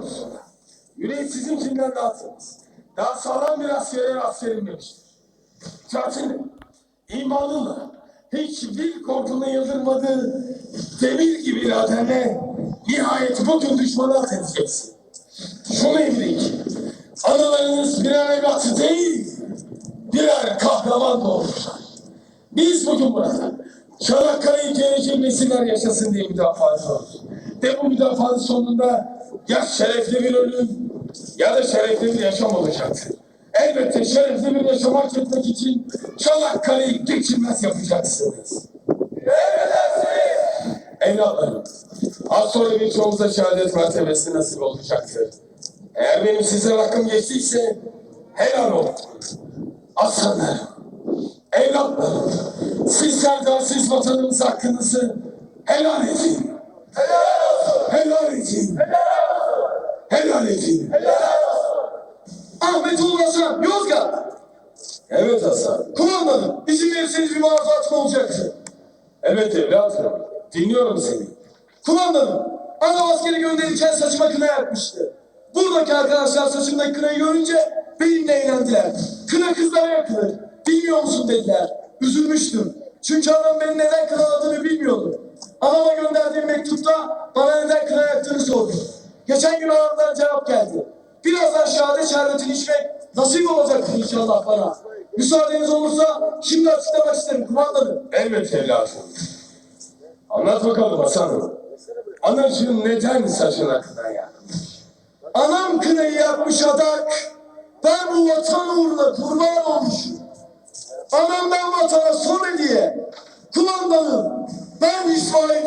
ordusunda. Yüreği sizinkinden daha temiz. Daha sağlam bir askere rast gelinmemiştir. Çarçını, imanınla, hiçbir korkunun yıldırmadığı demir gibi iradenle nihayet bugün düşmanı at edeceksin. Şunu bil ki, analarınız birer evlatı değil, birer kahraman doğmuşlar. Biz bugün burada Çanakkale'yi gelecek nesiller yaşasın diye müdafaa ediyoruz. Ve bu müdafaanın sonunda ya şerefli bir ölüm ya da şerefli bir yaşam olacaktır. Elbette şerefli bir yaşam hak etmek için Çanakkale'yi geçilmez yapacaksınız. Emredersiniz. Evlatlarım, az sonra birçoğumuza şehadet mertebesi nasip olacaktır. Eğer benim size hakkım geçtiyse helal olsun. Aslanlarım, evlatlarım, sizler de siz vatanımız hakkınızı helal edin. Helal olsun. Helal edin. Helal edin. Ahmet Ulmasan, Yozgat. Evet Hasan. Kumandanım, izin verirseniz bir marufatım olacaktı. Evet evlatım. Dinliyorum seni. Kumandanım, ana askeri gönderirken saçıma kına yapmıştı. Buradaki arkadaşlar saçımdaki kınayı görünce benimle eğlendiler. Kına kızlara yakılır. Bilmiyor musun dediler. Üzülmüştüm. Çünkü anam beni neden kınaladığını bilmiyordu. Anama gönderdiğim mektupta bana neden kına yaktığını sordu. Geçen gün anamdan cevap geldi. Birazdan şehadet şerbetini içmek nasip olacaktır inşallah bana. Müsaadeniz olursa şimdi açıklamak isterim kumandanım. Elbette evlatım. Anlat bakalım Hasan'ım. Anacığım neden saçına kına yakmış? Anam kınayı yakmış adak. Ben bu vatan uğruna kurban olmuşum. Anamdan vatana son hediye. Kumandanım. Ben İsmail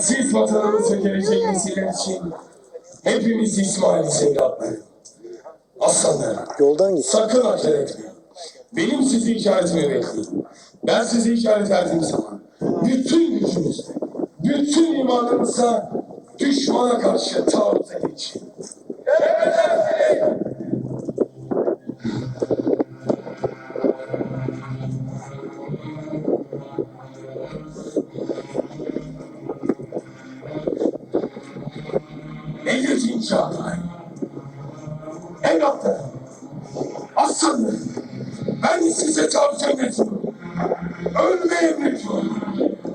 Aziz vatanımız ve nesiller için hepimiz İsmail'iz evlatları. Aslanlarım. Yoldan git. Sakın acele etmeyin. Benim sizi işaretimi bekleyin. Ben sizi işaret ettiğim zaman bütün gücünüzle, bütün imanınızla düşmana karşı taarruza geçin. Elletin çağday. Evlatlarım, aslanlarım, ben size emrediyorum. Ölmeye emrediyorum.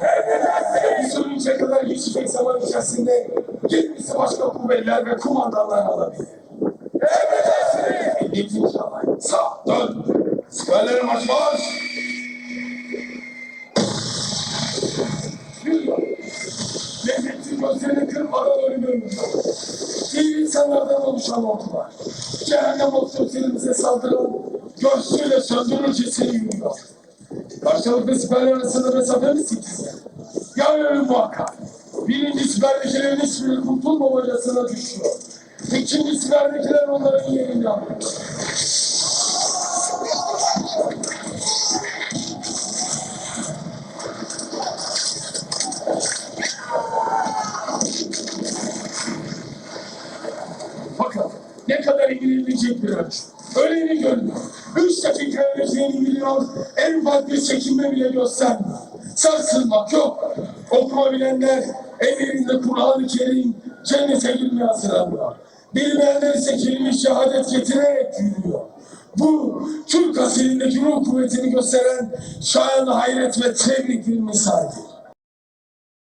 Emredersiniz. Sürünce kadar geçecek zaman içerisinde kendisi başka kuvvetler ve kumandanlar alabilir. Elletin çağday. Sağ, dön. Marş. Yürü. Devletin gözlerini kırmadan ölümü İyi insanlardan oluşan ordular. Cehennem olsun sözlerimize saldıran, göğsüyle söndürürcesine yürüyor. Karşılıklı siperler arasında mesafemiz sekiz. Ya ölüm muhakkak. Birinci siperdekilerin hiçbiri kurtulmamacasına düşüyor. İkinci siperdekiler onların yerini alıyor. Bakın ne kadar ilgilenilecek bir ölçü. Öyle görünüyor. Üç dakika vereceğini biliyor. En ufak bir çekinme bile göstermiyor. Sarsılmak yok. Okuma bilenler ellerinde Kur'an-ı Kerim cennete girmeye hazırlanıyor. Bilmeyenler ise kelime şehadet getirerek yürüyor. Bu Türk asilindeki ruh kuvvetini gösteren şayan hayret ve tebrik bir misaldir.